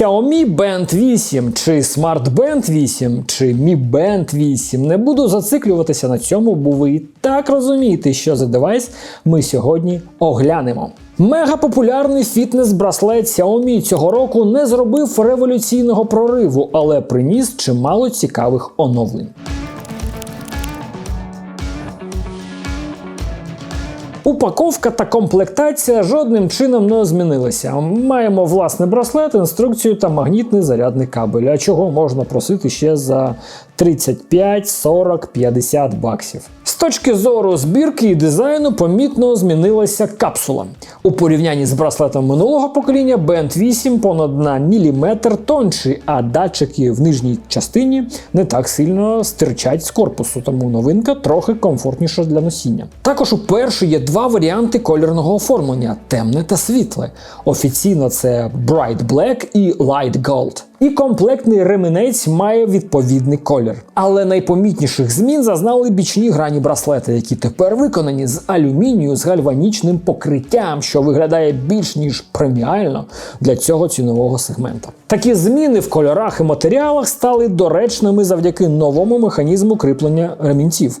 Xiaomi Band 8 чи Smart Band 8 чи Mi Band 8. Не буду зациклюватися на цьому, бо ви і так розумієте, що за девайс ми сьогодні оглянемо. Мегапопулярний фітнес-браслет Xiaomi цього року не зробив революційного прориву, але приніс чимало цікавих оновлень. Упаковка та комплектація жодним чином не змінилися. Маємо власний браслет, інструкцію та магнітний зарядний кабель. А чого можна просити ще за 35, 40, 50 баксів. З точки зору збірки і дизайну помітно змінилася капсула. У порівнянні з браслетом минулого покоління Band 8 понад на міліметр тонший, а датчики в нижній частині не так сильно стирчать з корпусу, тому новинка трохи комфортніша для носіння. Також у першій є два варіанти кольорного оформлення темне та світле. Офіційно це Bright Black і Light Gold. І комплектний ремінець має відповідний колір. Але найпомітніших змін зазнали бічні грані браслета, які тепер виконані з алюмінію з гальванічним покриттям, що виглядає більш ніж преміально для цього цінового сегмента. Такі зміни в кольорах і матеріалах стали доречними завдяки новому механізму кріплення ремінців.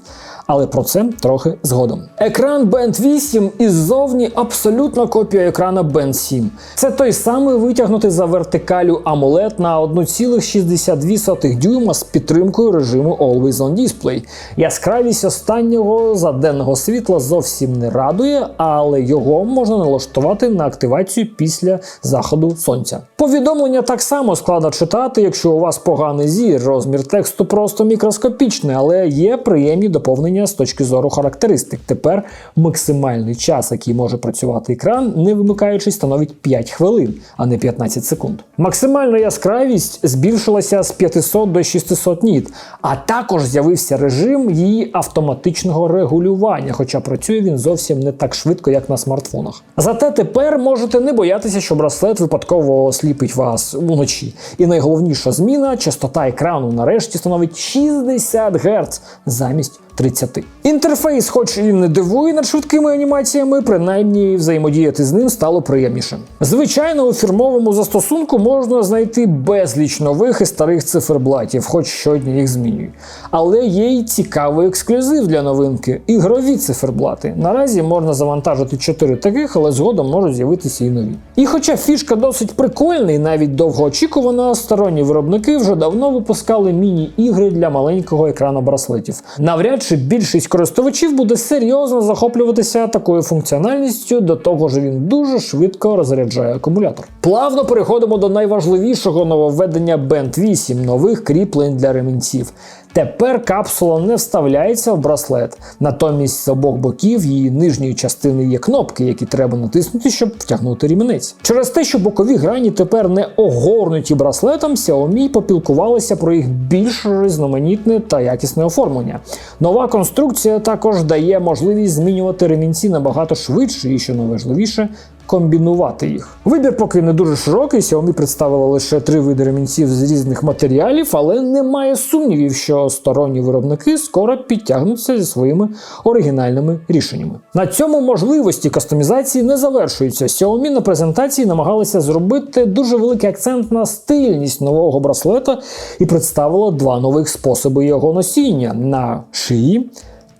Але про це трохи згодом. Екран Band 8 іззовні абсолютно копія екрана Band 7. Це той самий витягнутий за вертикалю AMOLED на 1,62 дюйма з підтримкою режиму Always On Display. Яскравість останнього заденного світла зовсім не радує, але його можна налаштувати на активацію після заходу сонця. Повідомлення так само складно читати, якщо у вас поганий зір. Розмір тексту просто мікроскопічний, але є приємні доповнення з точки зору характеристик. Тепер максимальний час, який може працювати екран, не вимикаючись, становить 5 хвилин, а не 15 секунд. Максимальна яскравість збільшилася з 500 до 600 ніт, а також з'явився режим її автоматичного регулювання, хоча працює він зовсім не так швидко, як на смартфонах. Зате тепер можете не боятися, що браслет випадково сліпить вас уночі. І найголовніша зміна частота екрану нарешті становить 60 Гц замість 30. Інтерфейс, хоч і не дивує над швидкими анімаціями, принаймні взаємодіяти з ним стало приємніше. Звичайно, у фірмовому застосунку можна знайти безліч нових і старих циферблатів, хоч щодня їх змінюють. Але є й цікавий ексклюзив для новинки ігрові циферблати. Наразі можна завантажити 4 таких, але згодом можуть з'явитися і нові. І хоча фішка досить прикольна і навіть довгоочікувана, сторонні виробники вже давно випускали міні-ігри для маленького екрану браслетів. Навряд чи більшість користувачів буде серйозно захоплюватися такою функціональністю, до того ж він дуже швидко розряджає акумулятор. Плавно переходимо до найважливішого нововведення Band 8 нових кріплень для ремінців. Тепер капсула не вставляється в браслет, натомість з обох боків її нижньої частини є кнопки, які треба натиснути, щоб втягнути рімінець. Через те, що бокові грані тепер не огорнуті браслетом, Xiaomi попілкувалися про їх більш різноманітне та якісне оформлення. Нова конструкція також дає можливість змінювати ремінці набагато швидше і, що найважливіше, комбінувати їх. Вибір поки не дуже широкий. Xiaomi представила лише три види ремінців з різних матеріалів, але немає сумнівів, що сторонні виробники скоро підтягнуться зі своїми оригінальними рішеннями. На цьому можливості кастомізації не завершуються. Xiaomi на презентації намагалися зробити дуже великий акцент на стильність нового браслета і представила два нових способи його носіння на шиї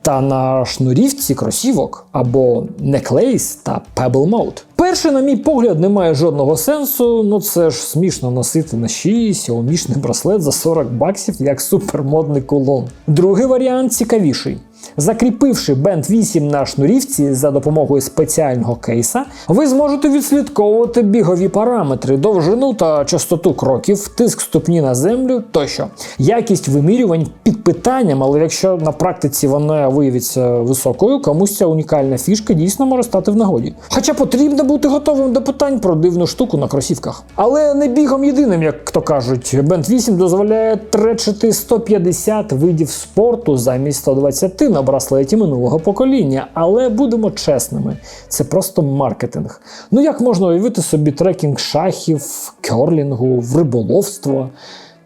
та на шнурівці кросівок або Necklace та Pebble Mode. Перше, на мій погляд, не має жодного сенсу, ну це ж смішно носити на шиї сіомішний браслет за 40 баксів як супермодний кулон. Другий варіант цікавіший. Закріпивши Band 8 на шнурівці за допомогою спеціального кейса, ви зможете відслідковувати бігові параметри, довжину та частоту кроків, тиск ступні на землю тощо. Якість вимірювань під питанням, але якщо на практиці вона виявиться високою, комусь ця унікальна фішка дійсно може стати в нагоді. Хоча потрібно бути готовим до питань про дивну штуку на кросівках. Але не бігом єдиним, як то кажуть, Band 8 дозволяє тречити 150 видів спорту замість 120 на браслеті минулого покоління. Але будемо чесними, це просто маркетинг. Ну як можна уявити собі трекінг шахів, керлінгу, риболовства,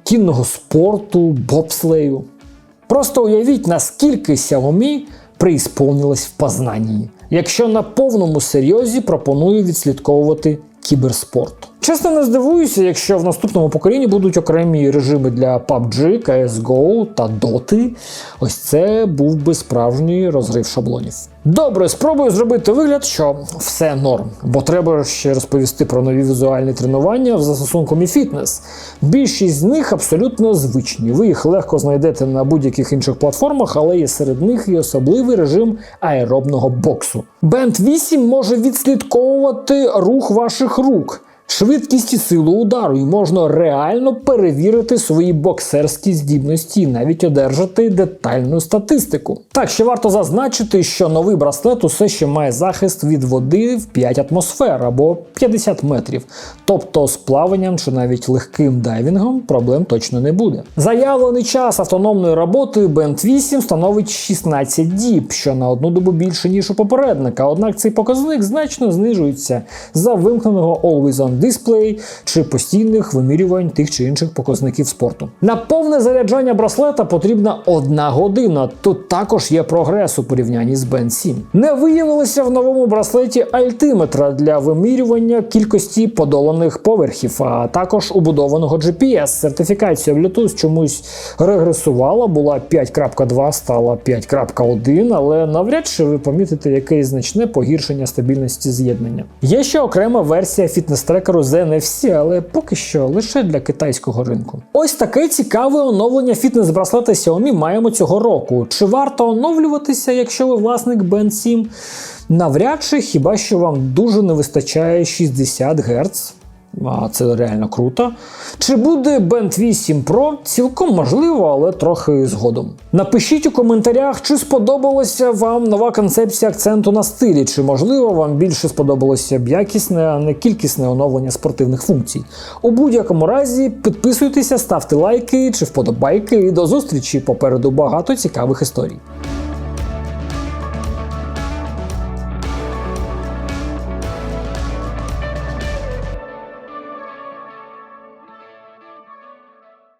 кінного спорту, бобслею? Просто уявіть, наскільки Xiaomi преісполнилась в познанні, якщо на повному серйозі пропоную відслідковувати кіберспорт. Чесно, не здивуюся, якщо в наступному поколінні будуть окремі режими для PUBG, CSGO та Dota. Ось це був би справжній розрив шаблонів. Добре, спробую зробити вигляд, що все норм, бо треба ще розповісти про нові візуальні тренування в застосунку Mi Fitness. Більшість з них абсолютно звичні. Ви їх легко знайдете на будь-яких інших платформах, але є серед них і особливий режим аеробного боксу. Band 8 може відслідковувати рух ваших рук. Швидкість і силу удару, і можна реально перевірити свої боксерські здібності і навіть одержати детальну статистику. Так, ще варто зазначити, що новий браслет усе ще має захист від води в 5 атмосфер або 50 метрів. Тобто з плаванням чи навіть легким дайвінгом проблем точно не буде. Заявлений час автономної роботи Band 8 становить 16 діб, що на одну добу більше ніж у попередника. Однак цей показник значно знижується за вимкненого Always On Display чи постійних вимірювань тих чи інших показників спорту. На повне заряджання браслета потрібна одна година. Тут також є прогрес у порівнянні з Band 7. Не виявилося в новому браслеті альтиметра для вимірювання кількості подоланих поверхів, а також убудованого GPS. Сертифікація Bluetooth чомусь регресувала, була 5.2, стала 5.1, але навряд чи ви помітите якесь значне погіршення стабільності з'єднання. Є ще окрема версія фітнес-трекеру не всі, але поки що лише для китайського ринку. Ось таке цікаве оновлення фітнес-браслета Xiaomi маємо цього року. Чи варто оновлюватися, якщо ви власник Band 7? Навряд чи хіба що вам дуже не вистачає 60 Гц. Це реально круто. Чи буде Band 8 Pro? Цілком можливо, але трохи згодом. Напишіть у коментарях, чи сподобалася вам нова концепція акценту на стилі, чи можливо вам більше сподобалося б якісне, а не кількісне оновлення спортивних функцій. У будь-якому разі підписуйтеся, ставте лайки чи вподобайки і до зустрічі. Попереду багато цікавих історій.